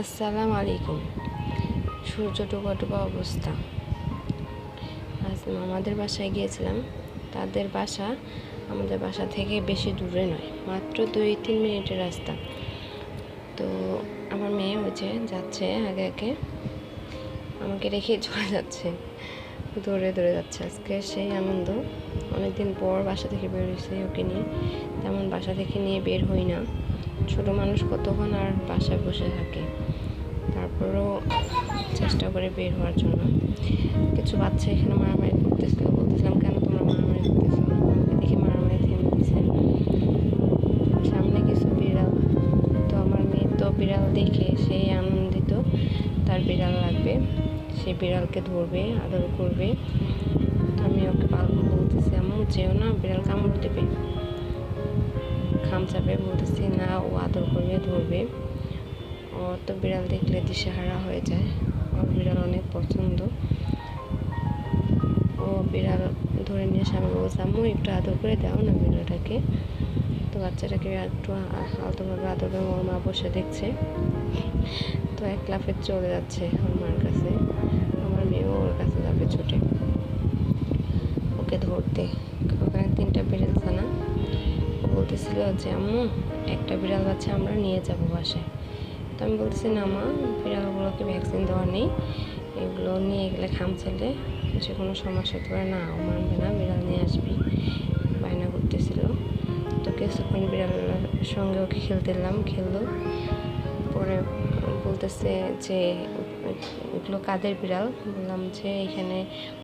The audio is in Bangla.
আসসালামু আলাইকুম। সূর্য ডোবা ডোবা অবস্থা। আজ আমাদের বাসায় গিয়েছিলাম। তাদের বাসা আমাদের বাসা থেকে বেশি দূরে নয়, মাত্র দুই তিন মিনিটের রাস্তা। তো আমার মেয়ে হচ্ছে যাচ্ছে আগে আগে। আমাকে রেখে চলে যাচ্ছে। দৌড়ে দৌড়ে যাচ্ছে। আজকে সেই আনন্দ। অনেকদিন পর বাসা থেকে বের হয়েছে ওকে নিয়ে। তেমন বাসা থেকে নিয়ে বের হই না। ছোট মানুষ কতক্ষণ আর বাসায় বসে থাকে? চেষ্টা করে বের হওয়ার জন্য। কিছু বাচ্চা এখানে মারামারি করতেছিল, বলতেছিলাম, কেন তোমরা মারামারি করতেছো আমাকে দেখে মারামারি থেমে দিছে সামনে কিছু বিড়াল। তো আমার মেয়ে তো বিড়াল দেখে সেই আনন্দিত, তার বিড়াল লাগবে। সে বিড়ালকে ধরবে, আদর করবে। আমি ওকে পালন বলতেছি, আম্মু, যেও না, বিড়াল কামড় দেবে। খামচাপে বলতেছি, না, ও আদর করবে, ধরবে। ও তো বিড়াল দেখলে দিশেহারা হয়ে যায়। বিড়াল ধরে নিয়ে আমি বলছি আম্মু একটু আদর করে দাও না বিড়ালটাকে তো বাচ্চাটাকে একটু আলতোভাবে আদর ওর মা বসে দেখছে। তো এক লাফে চলে যাচ্ছে ওর মার কাছে। আমার মেয়েও ওর কাছে যাবে ছুটে। ওকে ধরতে। ওখানে তিনটা বিড়াল ছানা। বলতেছিল যে, আম্মু, একটা বিড়াল বাচ্চা আমরা নিয়ে যাব বাসায়। তো আমি বলতেছি, না মা, বিড়ালগুলোকে ভ্যাকসিন দেওয়া নেই। এগুলো নিয়ে গেলে খামচালে যে কোনো সমস্যা হতে পারে না ও মানবে না বিড়াল নিয়ে আসবি বায়না করতেছিল তো কিছুক্ষণ বিড়ালের সঙ্গে ওকে খেলতে দিলাম খেললো পরে বলতেছে যে এগুলো কাদের বিড়াল বললাম যে এখানে